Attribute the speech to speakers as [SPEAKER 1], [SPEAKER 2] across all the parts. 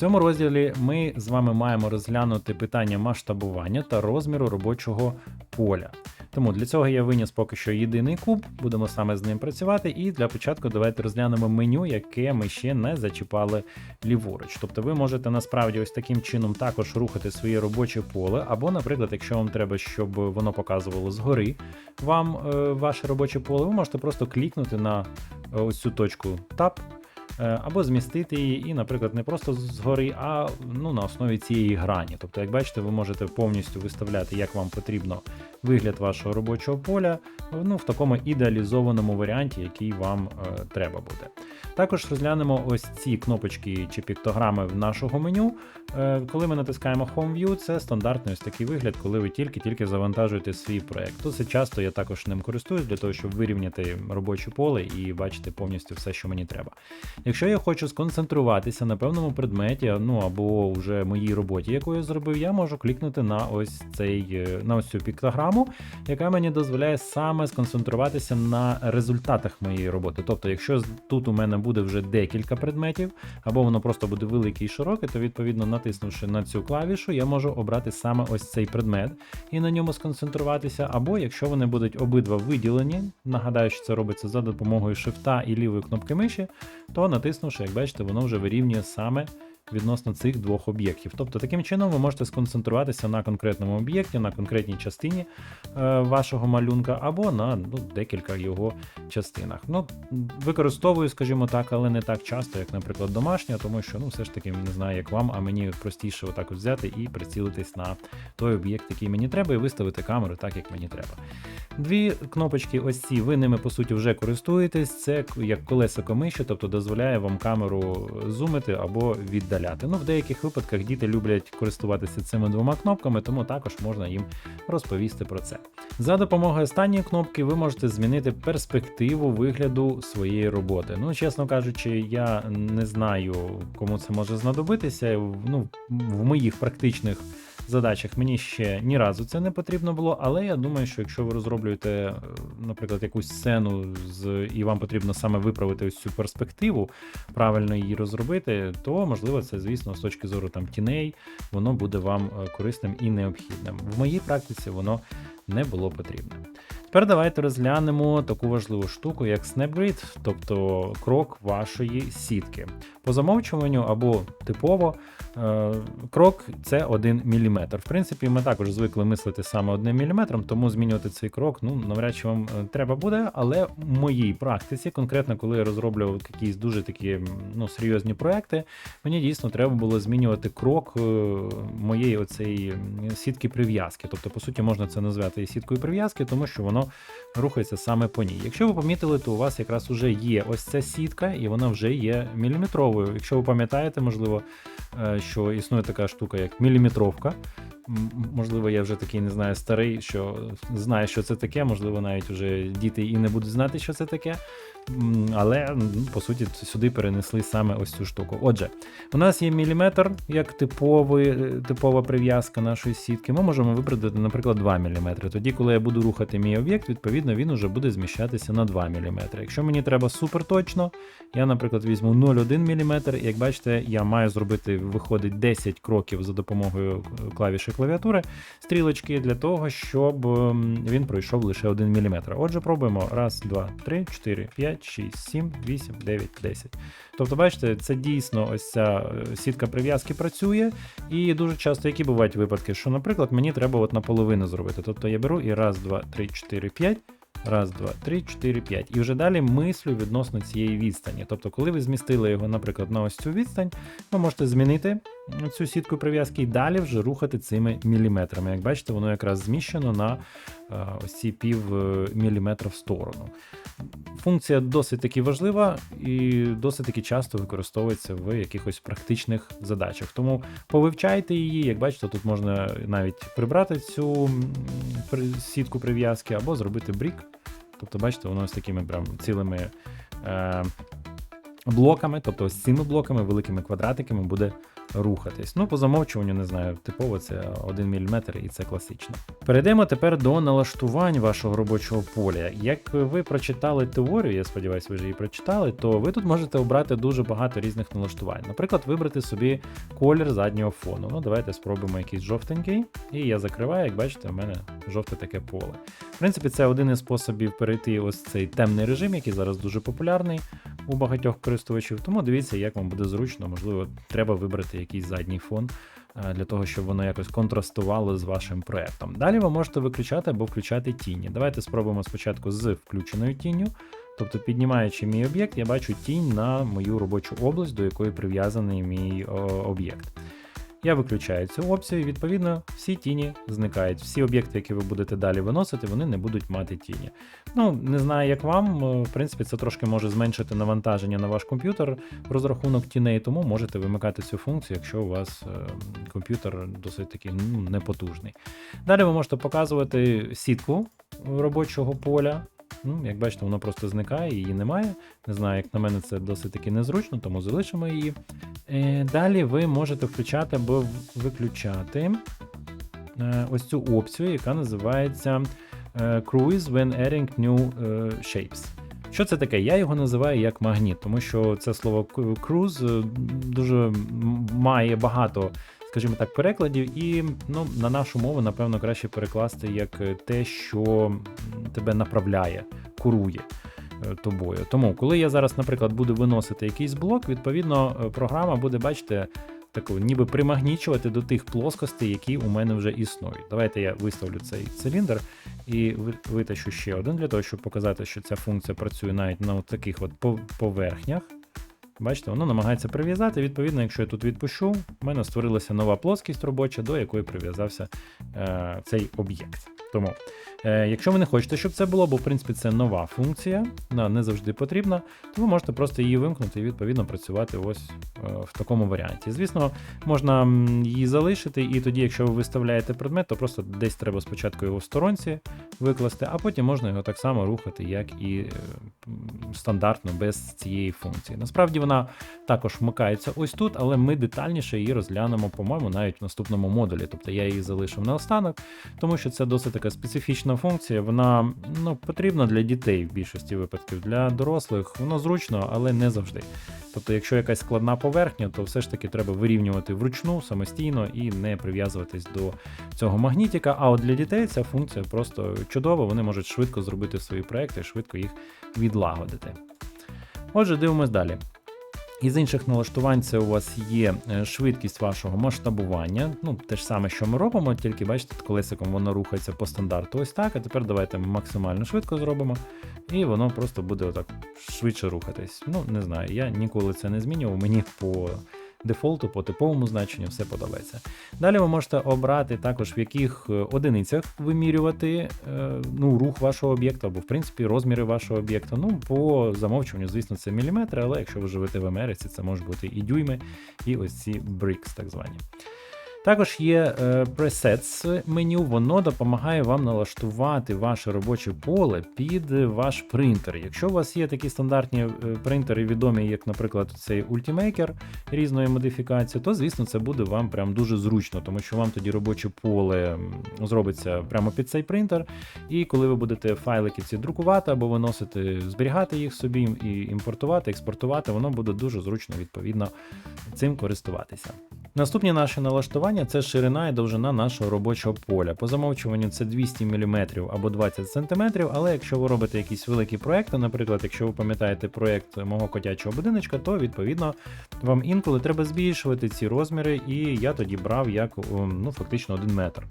[SPEAKER 1] цьому розділі ми з вами маємо розглянути питання масштабування та розміру робочого поля. Тому для цього я виніс поки що єдиний куб, будемо саме з ним працювати. І для початку давайте розглянемо меню, яке ми ще не зачіпали ліворуч. Тобто ви можете насправді ось таким чином також рухати своє робоче поле, або, наприклад, якщо вам треба, щоб воно показувало згори вам е, ваше робоче поле, ви можете просто клікнути на е, ось цю точку Tab, або змістити її, і, наприклад, не просто згори, а ну, на основі цієї грані. Тобто, як бачите, ви можете повністю виставляти, як вам потрібно вигляд вашого робочого поля ну, в такому ідеалізованому варіанті, який вам е, треба буде. Також розглянемо ось ці кнопочки чи піктограми в нашого меню. Е, коли ми натискаємо Home View, це стандартний ось такий вигляд, коли ви тільки-тільки завантажуєте свій проект. Досить часто я також ним користуюсь для того, щоб вирівняти робоче поле і бачити повністю все, що мені треба. Якщо я хочу сконцентруватися на певному предметі, ну або вже моїй роботі, яку я зробив, я можу клікнути на ось цей е, на ось цю піктограму, яка мені дозволяє саме сконцентруватися на результатах моєї роботи. Тобто, якщо тут у мене буде вже декілька предметів, або воно просто буде велике і широке, то відповідно натиснувши на цю клавішу, я можу обрати саме ось цей предмет і на ньому сконцентруватися. Або якщо вони будуть обидва виділені, нагадаю, що це робиться за допомогою шифта і лівої кнопки миші, то натиснувши, як бачите, воно вже вирівнює саме відносно цих двох об'єктів. Тобто таким чином ви можете сконцентруватися на конкретному об'єкті, на конкретній частині е, вашого малюнка, або на ну, декілька його частинах. Ну, використовую, скажімо так, але не так часто, як, наприклад, домашня, тому що ну, все ж таки не знаю, як вам, а мені простіше отак от взяти і прицілитись на той об'єкт, який мені треба, і виставити камеру так, як мені треба. Дві кнопочки, ось ці, ви ними по суті вже користуєтесь. Це як колесико миші, тобто дозволяє вам камеру зумити або віддаляти. Ну, в деяких випадках діти люблять користуватися цими двома кнопками, тому також можна їм розповісти про це. За допомогою останньої кнопки ви можете змінити перспективу вигляду своєї роботи. Ну, чесно кажучи, я не знаю, кому це може знадобитися. Ну, в моїх практичних задачах мені ще ні разу це не потрібно було, але я думаю, що якщо ви розроблюєте, е, наприклад, якусь сцену з і вам потрібно саме виправити ось цю перспективу, правильно її розробити, то можливо це, звісно, з точки зору там тіней, воно буде вам е, корисним і необхідним. В моїй практиці воно не було потрібно. Тепер давайте розглянемо таку важливу штуку, як SnapGrid, тобто крок вашої сітки. По замовчуванню або типово е, крок це 1 мм. В принципі, ми також звикли мислити саме 1 мм, тому змінювати цей крок ну, навряд чи вам е, треба буде. Але в моїй практиці, конкретно коли я розроблював якісь дуже такі ну, серйозні проекти, мені дійсно треба було змінювати крок е, моєї оцеї сітки прив'язки. Тобто, по суті, можна це назвати і сіткою прив'язки, тому що воно рухається саме по ній. Якщо ви помітили, то у вас якраз вже є ось ця сітка, і вона вже є міліметровою. Якщо ви пам'ятаєте, можливо, е, що існує така штука, як міліметровка. Можливо, я вже такий не знаю старий, що знає, що це таке. Можливо, навіть вже діти і не будуть знати, що це таке. Але по суті сюди перенесли саме ось цю штуку. Отже, у нас є міліметр як типовий, е, типова прив'язка нашої сітки. Ми можемо вибрати, наприклад, 2 мм. Тоді, коли я буду рухати мій об'єкт, відповідно він уже буде зміщатися на 2 мм. Якщо мені треба супер точно, я, наприклад, візьму 0,1 мм. Як бачите, я маю зробити, виходить 10 кроків за допомогою клавіші клавіатури, стрілочки для того, щоб він пройшов лише 1 мм. Отже, пробуємо. Раз, два, три, 4, 5, 6, 7, 8, 9, 10. Тобто, бачите, це дійсно ось ця е, сітка прив'язки працює. І дуже часто які бувають випадки, що, наприклад, мені треба от наполовину зробити. Тобто я беру і раз, два, три, чотири, п'ять. Раз, два, три, чотири, п'ять. І вже далі мислю відносно цієї відстані. Тобто, коли ви змістили його, наприклад, на ось цю відстань, ви можете змінити цю сітку прив'язки і далі вже рухати цими міліметрами. Як бачите, воно якраз зміщено на е, ось ці пів е, міліметра в сторону. Функція досить таки важлива і досить таки часто використовується в якихось практичних задачах. Тому повивчайте її, як бачите, тут можна навіть прибрати цю сітку прив'язки або зробити брік. Тобто, бачите, воно з такими прям цілими е, блоками, тобто ось цими блоками, великими квадратиками буде рухатись. Ну, по замовчуванню, не знаю, типово це 1 мм і це класично. Перейдемо тепер до налаштувань вашого робочого поля. Як ви прочитали теорію, я сподіваюся, ви ж її прочитали, то ви тут можете обрати дуже багато різних налаштувань. Наприклад, вибрати собі колір заднього фону. Ну, давайте спробуємо якийсь жовтенький. І я закриваю, як бачите, в мене жовте таке поле. В принципі, це один із способів перейти ось цей темний режим, який зараз дуже популярний у багатьох користувачів. Тому дивіться, як вам буде зручно, можливо, треба вибрати якийсь задній фон е, для того, щоб воно якось контрастувало з вашим проєктом. Далі ви можете виключати або включати тіні. Давайте спробуємо спочатку з включеною тінню. Тобто, піднімаючи мій об'єкт, я бачу тінь на мою робочу область, до якої прив'язаний мій об'єкт. Я виключаю цю опцію, і відповідно всі тіні зникають. Всі об'єкти, які ви будете далі виносити, вони не будуть мати тіні. Ну, не знаю, як вам. е, В принципі, це трошки може зменшити навантаження на ваш комп'ютер розрахунок тіней, тому можете вимикати цю функцію, якщо у вас е, комп'ютер досить таки ну, непотужний. Далі ви можете показувати сітку робочого поля. Ну, як бачите, воно просто зникає, її немає. Не знаю, як на мене це досить таки незручно, тому залишимо її. Е, Далі ви можете включати або виключати е, ось цю опцію, яка називається е, Cruise when adding new shapes. Що це таке? Я його називаю як магніт, тому що це слово cruise дуже має багато, скажімо так, перекладів, і ну, на нашу мову, напевно, краще перекласти як е, те, що тебе направляє, курує е, тобою. Тому, коли я зараз, наприклад, буду виносити якийсь блок, відповідно, е, програма буде, бачите, таку, ніби примагнічувати до тих плоскостей, які у мене вже існують. Давайте я виставлю цей циліндр і витащу ще один для того, щоб показати, що ця функція працює навіть на таких от поверхнях. Бачите, воно намагається прив'язати. Відповідно, якщо я тут відпущу, в мене створилася нова плоскість робоча, до якої прив'язався е, цей об'єкт. Тому, е, якщо ви не хочете, щоб це було, бо в принципі це нова функція, вона не завжди потрібна, то ви можете просто її вимкнути і відповідно працювати ось е, в такому варіанті. Звісно, можна її залишити, і тоді, якщо ви виставляєте предмет, то просто десь треба спочатку його в сторонці викласти, а потім можна його так само рухати, як і е, стандартно без цієї функції. Насправді вона також вмикається ось тут, але ми детальніше її розглянемо, по-моєму, навіть в наступному модулі. Тобто я її залишив на останок, тому що це досить така специфічна функція. Вона ну, потрібна для дітей в більшості випадків. Для дорослих воно зручно, але не завжди. Тобто, якщо якась складна поверхня, то все ж таки треба вирівнювати вручну самостійно і не прив'язуватись до цього магнітика. А от для дітей ця функція просто чудова, вони можуть швидко зробити свої проекти, швидко їх відлагодити. Отже, дивимось далі. Із інших налаштувань це у вас є е, швидкість вашого масштабування. Ну, те ж саме, що ми робимо, тільки бачите, колесиком воно рухається по стандарту ось так. А тепер давайте максимально швидко зробимо, і воно просто буде отак швидше рухатись. Ну, не знаю, я ніколи це не змінював. Мені по дефолту, по типовому значенню все подобається. Далі ви можете обрати також, в яких е, одиницях вимірювати е, ну, рух вашого об'єкта, або в принципі розміри вашого об'єкта. Ну, по замовчуванню, звісно, це міліметри, але якщо ви живете в Америці, це можуть бути і дюйми, і ось ці брикс, так звані. Також є е, presets меню, воно допомагає вам налаштувати ваше робоче поле під ваш принтер. Якщо у вас є такі стандартні е, принтери, відомі, як, наприклад, цей Ultimaker різної модифікації, то звісно це буде вам прям дуже зручно, тому що вам тоді робоче поле зробиться прямо під цей принтер. І коли ви будете файлики ці друкувати або виносити, зберігати їх собі і імпортувати, експортувати, воно буде дуже зручно відповідно цим користуватися. Наступні наші налаштування це ширина і довжина нашого робочого поля. По замовчуванню це 200 мм або 20 см, але якщо ви робите якісь великі проекти, наприклад, якщо ви пам'ятаєте проект мого котячого будиночка, то відповідно вам інколи треба збільшувати ці розміри, і я тоді брав як ну, фактично 1 метр.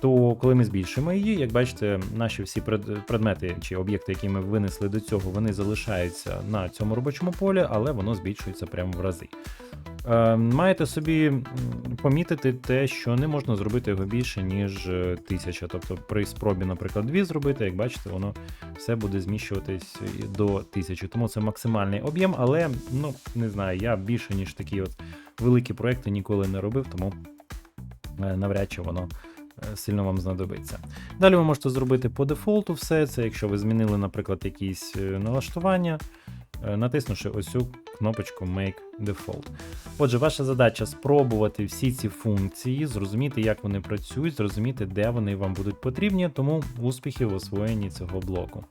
[SPEAKER 1] То коли ми збільшимо її, як бачите, наші всі предмети чи об'єкти, які ми винесли до цього, вони залишаються на цьому робочому полі, але воно збільшується прямо в рази. Е, маєте собі помітити те, що не можна зробити його більше, ніж е, 1000. Тобто при спробі, наприклад, 2 зробити, як бачите, воно все буде зміщуватись до 1000. Тому це максимальний об'єм, але ну не знаю, я більше ніж такі от великі проекти ніколи не робив, тому е, навряд чи воно е, сильно вам знадобиться. Далі ви можете зробити по дефолту все це, якщо ви змінили, наприклад, якісь е, налаштування. Е, натиснувши ось цю кнопочку Make Default. Отже, ваша задача спробувати всі ці функції, зрозуміти, як вони працюють, зрозуміти, де вони вам будуть потрібні, тому успіхів в освоєнні цього блоку.